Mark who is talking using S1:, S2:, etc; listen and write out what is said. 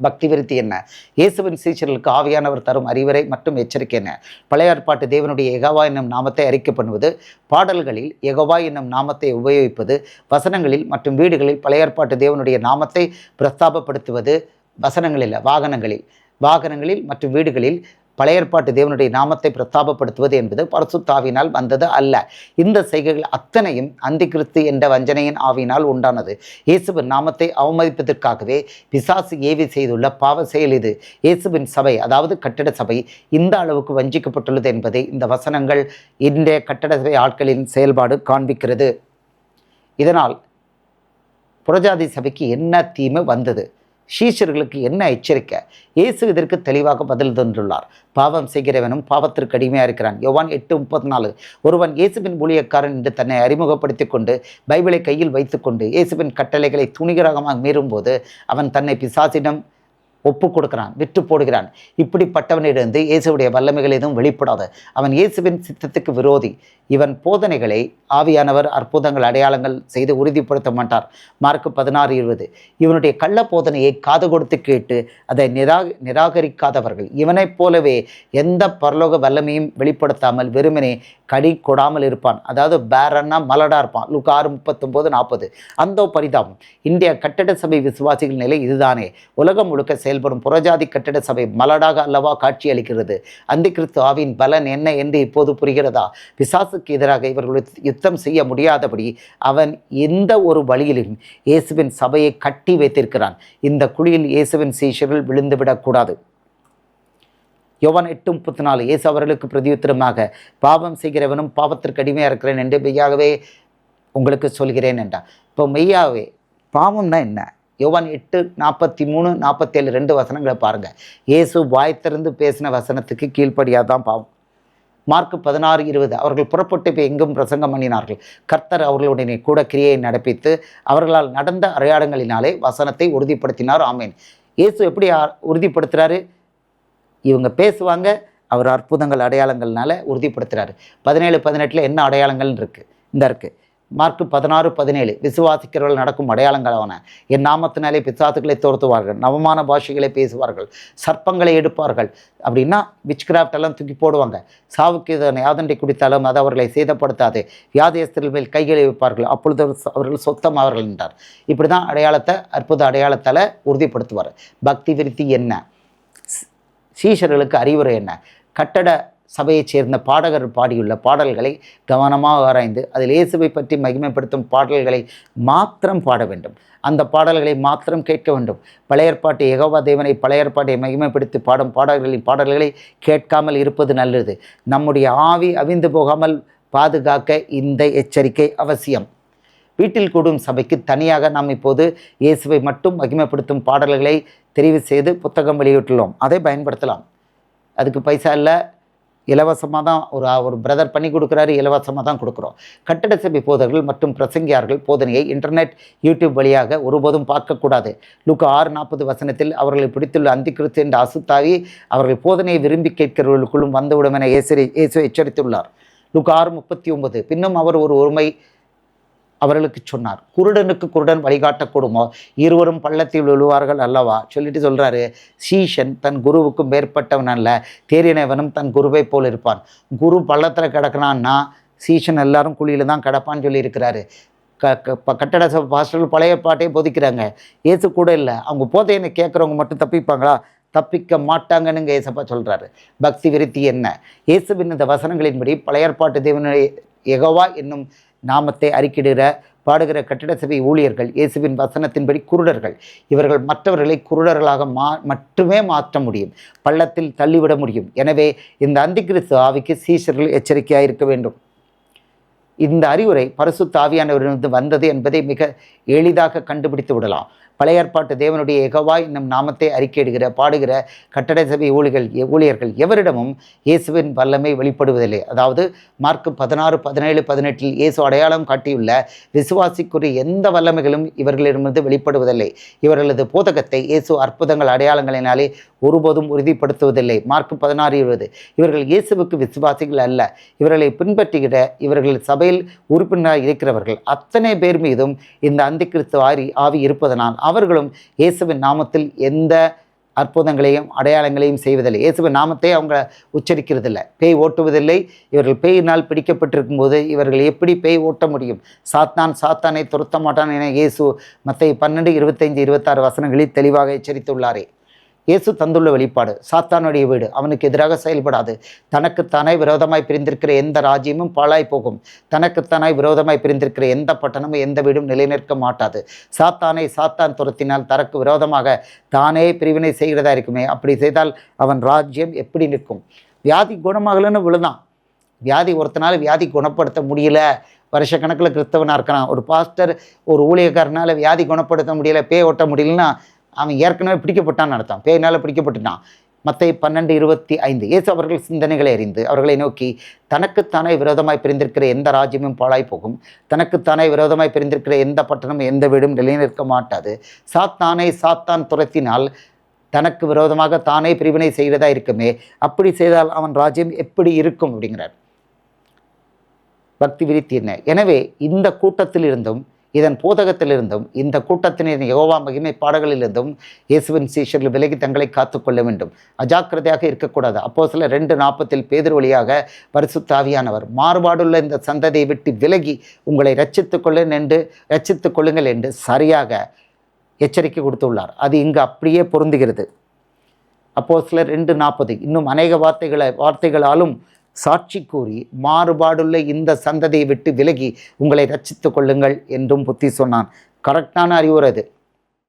S1: பக்தி விருத்தி என்ன? இயேசுவின் சீச்சர்களுக்கு ஆவியானவர் தரும் அறிவுரை மற்றும் எச்சரிக்கை என்ன? பழைய ஏற்பாட்டு தேவனுடைய எகவா என்னும் நாமத்தை அறிக்கை பண்ணுவது பாடல்களில் எகவா என்னும் நாமத்தை உபயோகிப்பது வசனங்களில் மற்றும் வீடுகளில் பழைய ஏற்பாட்டு தேவனுடைய நாமத்தை பிரஸ்தாபப்படுத்துவது வசனங்களில் வாகனங்களில் வாகனங்களில் மற்றும் வீடுகளில் பழைய ஏற்பாட்டு தேவனுடைய நாமத்தை பிரஸ்தாபப்படுத்துவது என்பது பரசுத்தாவினால் வந்தது அல்ல. இந்த செய்கைகள் அத்தனையும் அந்திகிறிஸ்து என்ற வஞ்சனையின் ஆவினால் உண்டானது. இயேசுவின் நாமத்தை அவமதிப்பதற்காகவே பிசாசு ஏவி செய்துள்ள பாவ செயல் இது. இயேசுவின் சபை அதாவது கட்டிட சபை இந்த அளவுக்கு வஞ்சிக்கப்பட்டுள்ளது என்பதை இந்த வசனங்கள் இன்றைய கட்டட சபை ஆட்களின் செயல்பாடு காண்பிக்கிறது. இதனால் புரஜாதி சபைக்கு என்ன தீமை வந்தது? சீஷர்களுக்கு என்ன எச்சரிக்கை? இயேசு இதற்கு தெளிவாக பதில் தந்துள்ளார். பாவம் செய்கிறவனும் பாவத்திற்கு அடிமையாக இருக்கிறான். யோவான் எட்டு முப்பத்தி நாலு ஒருவன் இயேசுவின் ஊழியக்காரன் என்று தன்னை அறிமுகப்படுத்திக் கொண்டு பைபிளை கையில் வைத்துக்கொண்டு இயேசுவின் கட்டளைகளை துணிகரகமாக மீறும்போது அவன் தன்னை பிசாசிடம் ஒப்பு கொடுக்கிறான் விற்று போடுகிறான். இப்படிப்பட்டவனிடந்து இயேசுடைய வல்லமைகள் எதுவும் வெளிப்படாது. அவன் இயேசுவின் சித்தத்துக்கு விரோதி. இவன் போதனைகளை ஆவியானவர் அற்புதங்கள் அடையாளங்கள் செய்து உறுதிப்படுத்த மாட்டார். மார்க்கு பதினாறு இருபது. இவனுடைய கள்ள போதனையை காது கொடுத்து கேட்டு அதை நிரா நிராகரிக்காதவர்கள். இவனைப் போலவே எந்த பரலோக வல்லமையும் வெளிப்படுத்தாமல் வெறுமனே கடி கொடாமல் இருப்பான். அதாவது பேரன்னா மலடா இருப்பான். லுக் ஆறு முப்பத்தொம்போது நாற்பது. அந்த பரிதாபம். இந்திய கட்டட சபை விசுவாசிகள் நிலை இதுதானே. உலகம் முழுக்க செயல்படும் புறஜாதி கட்டட சபை மலடாக அல்லவா காட்சியளிக்கிறது அந்தி கிறிஸ்து ஆவின் பலன் என்ன என்று இப்போது புரிகிறதா? பிசாசுக்கு எதிராக இவர்கள் யுத்தம் செய்ய முடியாதபடி அவன் எந்த ஒரு வழியிலும் இயேசுவின் சபையை கட்டி வைத்திருக்கிறான். இந்த குழியில் இயேசுவின் சீஷர்கள் விழுந்துவிடக்கூடாது. யோவான் எட்டு முப்பத்தி நாலு. இயேசு அவர்களுக்கு பிரதியுத்திரமாக பாவம் செய்கிறவனும் பாவத்திற்கு அடிமையாக இருக்கிறேன் என்று மெய்யாகவே உங்களுக்கு சொல்கிறேன் என்றான் இப்போ மெய்யாகவே பாவம்னா என்ன? யோவான் எட்டு நாற்பத்தி மூணு நாற்பத்தேழு ரெண்டு வசனங்களை பாருங்கள் இயேசு வாய் திறந்து பேசின வசனத்துக்கு கீழ்ப்படியாக தான் பாவம். மார்க் பதினாறு இருபது. அவர்கள் புறப்பட்டு போய் எங்கும் பிரசங்கம் பண்ணினார்கள். கர்த்தர் அவர்களுடனே கூட கிரியை நடப்பித்து அவர்களால் நடந்த அடையாளங்களினாலே வசனத்தை உறுதிப்படுத்தினார். ஆமேன். இயேசு எப்படி உறுதிப்படுத்துகிறாரு இவங்க பேசுவாங்க அவர் அற்புதங்கள் அடையாளங்கள்னால உறுதிப்படுத்துகிறாரு பதினேழு பதினெட்டில் என்ன அடையாளங்கள்னு இருக்குது இந்த இருக்குது மார்க்கு பதினாறு பதினேழு. விசுவாசிக்கிறவர்கள் நடக்கும் அடையாளங்களாவன. என் நாமத்தினாலே பிசாத்துக்களை தோர்த்துவார்கள் நவமான பாஷைகளை பேசுவார்கள் சர்ப்பங்களை எடுப்பார்கள். அப்படின்னா விச் கிராஃப்ட் எல்லாம் தூக்கி போடுவாங்க. சாவுக்கு இதனை யாதண்டை குடித்தாலும் அது அவர்களை சேதப்படுத்தாது. வியாதியஸ்தர்கள் மேல் கைகளை வைப்பார்கள். அப்பொழுது அவர் அவர்கள் என்றார். இப்படி தான் அடையாளத்தை அற்புத அடையாளத்தால் உறுதிப்படுத்துவார். பக்தி விருத்தி என்ன? சீஷர்களுக்கு அறிவுரை என்ன? கட்டட சபையைச் சேர்ந்த பாடகர் பாடியுள்ள பாடல்களை கவனமாக ஆராய்ந்து அதில் இயேசுவை பற்றி மகிமைப்படுத்தும் பாடல்களை மாத்திரம் பாட வேண்டும். அந்த பாடல்களை மாத்திரம் கேட்க வேண்டும். பழையற்பாட்டு ஏற்பாட்டு தேவனை பழையற்பாட்டை மகிமைப்படுத்தி பாடும் பாடல்களின் பாடல்களை கேட்காமல் இருப்பது நல்லது. நம்முடைய ஆவி அவிந்து போகாமல் பாதுகாக்க இந்த எச்சரிக்கை அவசியம். வீட்டில் கூடும் சபைக்கு தனியாக நாம் இப்போது இயேசுவை மட்டும் மகிமைப்படுத்தும் பாடல்களை தெரிவு செய்து புத்தகம் வெளியிட்டுள்ளோம். அதை பயன்படுத்தலாம். அதுக்கு பைசா இல்லை. இலவசமாக தான் ஒரு ஒரு பிரதர் பண்ணி கொடுக்குறாரு இலவசமாக தான் கொடுக்குறோம். கட்டட சபை போதர்கள் மற்றும் பிரசங்கியார்கள் போதனையை இன்டர்நெட் யூடியூப் வழியாக ஒருபோதும் பார்க்கக்கூடாது. லுக்கு ஆறு நாற்பது வசனத்தில் அவர்களை பிடித்துள்ள அந்தி கிறிஸ்து என்ற அசுத்தாவி அவர்கள் போதனையை விரும்பி கேட்கிறவர்களுக்குள்ளும் வந்துவிடும் என இயேசு இயேசு எச்சரித்துள்ளார். லுக்கு ஆறு முப்பத்தி ஒன்பது. பின்னும் அவர் ஒரு ஒருமை அவர்களுக்கு சொன்னார். குருடனுக்கு குருடன் வழிகாட்டக்கூடுமோ? இருவரும் பள்ளத்தில் விழுவார்கள் அல்லவா? சொல்லிட்டு சொல்கிறாரு சீஷன் தன் குருவுக்கு மேற்பட்டவன் அல்ல தேறினவனும் தன் குருவை போல் இருப்பான். குரு பள்ளத்தில் கிடக்குனான்னா சீஷன் எல்லாரும் குழியில் தான் கிடப்பான்னு சொல்லியிருக்கிறாரு. க க ப- கட்டட சபை பாஸ்டர்கள் பழைய பாட்டையே போதிக்கிறாங்க. ஏசு கூட இல்லை. அவங்க போதையினை கேட்குறவங்க மட்டும் தப்பிப்பாங்களா? தப்பிக்க மாட்டாங்கன்னு ஏசப்பா சொல்கிறாரு பக்தி விருத்தி என்ன? இயேசுவின் இந்த வசனங்களின்படி பழைய ஏற்பாட்டு தேவனுடைய எகவா என்னும் நாமத்தை அறிக்கிடுகிற பாடுகிற கட்டிட சபை ஊழியர்கள் இயேசுவின் வசனத்தின்படி குருடர்கள். இவர்கள் மற்றவர்களை குருடர்களாக மா மட்டுமே மாற்ற முடியும். பள்ளத்தில் தள்ளிவிட முடியும். எனவே இந்த அந்திகிறிஸ்து ஆவிக்கு சீஷர்கள் எச்சரிக்கையாக இருக்க வேண்டும். இந்த அறிவுரை பரிசு தாவியானவரிலிருந்து வந்தது என்பதை மிக எளிதாக கண்டுபிடித்து விடலாம். பழைய ஏற்பாட்டு தேவனுடைய எகவாய் நம் நாமத்தை அறிக்கையிடுகிற பாடுகிற கட்டட சபை ஊழிகள் ஊழியர்கள் எவரிடமும் இயேசுவின் வல்லமை வெளிப்படுவதில்லை. அதாவது மார்க் பதினாறு பதினேழு பதினெட்டில் இயேசு அடையாளம் காட்டியுள்ள விசுவாசிக்குரிய எந்த வல்லமைகளும் இவர்களிடமிருந்து வெளிப்படுவதில்லை. இவர்களது போதகத்தை இயேசு அற்புதங்கள் அடையாளங்களினாலே ஒருபோதும் உறுதிப்படுத்துவதில்லை. மார்க் பதினாறு இருபது இவர்கள் இயேசுவுக்கு விசுவாசிகள் அல்ல. இவர்களை பின்பற்றுகிற இவர்கள் சபையில் உறுப்பினராக இருக்கிறவர்கள் அத்தனை பேர் மீதும் இந்த அந்திக்கிறிஸ்து ஆரி ஆவி இருப்பதனால் அவர்களும் இயேசுவின் நாமத்தில் எந்த அற்புதங்களையும் அடையாளங்களையும் செய்வதில்லை. இயேசுவின் நாமத்தை அவங்க உச்சரிக்கிறதில்லை. பேய் ஓட்டுவதில்லை. இவர்கள் பேயினால் பிடிக்கப்பட்டிருக்கும் போது இவர்கள் எப்படி பேய் ஓட்ட முடியும்? சாத்தான் சாத்தானை துரத்த மாட்டான் என இயேசு மற்ற பன்னெண்டு இருபத்தைந்து இருபத்தாறு வசனங்களில் தெளிவாக எச்சரித்துள்ளாரே. இயேசு தந்துள்ள வெளிப்பாடு சாத்தானுடைய வீடு அவனுக்கு எதிராக செயல்படாது. தனக்குத்தானே விரோதமாய் பிரிந்திருக்கிற எந்த ராஜ்யமும் பாழாய் போகும். தனக்குத்தானாய் விரோதமாய் பிரிந்திருக்கிற எந்த பட்டணமும் எந்த வீடும் நிலைநிற்க மாட்டாது. சாத்தானை சாத்தான் துரத்தினால் தனக்கு விரோதமாக தானே பிரிவினை செய்கிறதா இருக்குமே? அப்படி செய்தால் அவன் ராஜ்யம் எப்படி நிற்கும்? வியாதி குணமாகலன்னு விழுதான் வியாதி ஒருத்தனால் வியாதி குணப்படுத்த முடியல. வருஷக்கணக்கில் கிறிஸ்தவனாக இருக்கிறான் ஒரு பாஸ்டர் ஒரு ஊழியக்காரனால் வியாதி குணப்படுத்த முடியல. பேய் ஓட்ட முடியலன்னா அவன் ஏற்கனவே பிடிக்கப்பட்டான்னு அர்த்தம். பேயினால் பிடிக்கப்பட்டுட்டான். மற்ற பன்னெண்டு இருபத்தி ஐந்து. இயேசு அவர்கள் சிந்தனைகளை அறிந்து அவர்களை நோக்கி தனக்குத்தானே விரோதமாய் பிரிந்திருக்கிற எந்த ராஜ்யமும் பாழாய் போகும். தனக்குத்தானே விரோதமாய் பிரிந்திருக்கிற எந்த பட்டணமும் எந்த வீடும் நிலைநிற்க மாட்டாது. சாத்தானை சாத்தான் துரத்தினால் தனக்கு விரோதமாக தானே பிரிவினை செய்கிறதா இருக்குமே. அப்படி செய்தால் அவன் ராஜ்யம் எப்படி இருக்கும்? அப்படிங்கிறார். பக்தி விரித்தி என்ன? எனவே இந்த கூட்டத்திலிருந்தும் இதன் போதகத்திலிருந்தும் இந்த கூட்டத்தினர் யோவா மகிமை பாடல்களிலிருந்தும் இயேசுவின் சீஷர்கள் விலகி தங்களை காத்துக்கொள்ள வேண்டும். அஜாக்கிரதையாக இருக்கக்கூடாது. அப்போ சில ரெண்டு நாற்பத்தில் பேதர் வழியாக பரிசுத்தாவியானவர் மாறுபாடுள்ள இந்த சந்ததியை விட்டு விலகி உங்களை ரட்சித்துக் கொள்ள என்று ரட்சித்துக் கொள்ளுங்கள் என்று சரியாக எச்சரிக்கை கொடுத்துள்ளார். அது இங்கு அப்படியே பொருந்துகிறது. அப்போ சிலர் ரெண்டு நாற்பது இன்னும் அநேக வார்த்தைகளை வார்த்தைகளாலும் சாட்சி கூறி மாறுபாடுள்ள இந்த சந்ததியை விட்டு விலகி உங்களை ரச்சித்து கொள்ளுங்கள் என்றும் புத்தி சொன்னான். கரெக்டான அறிவுரை அது.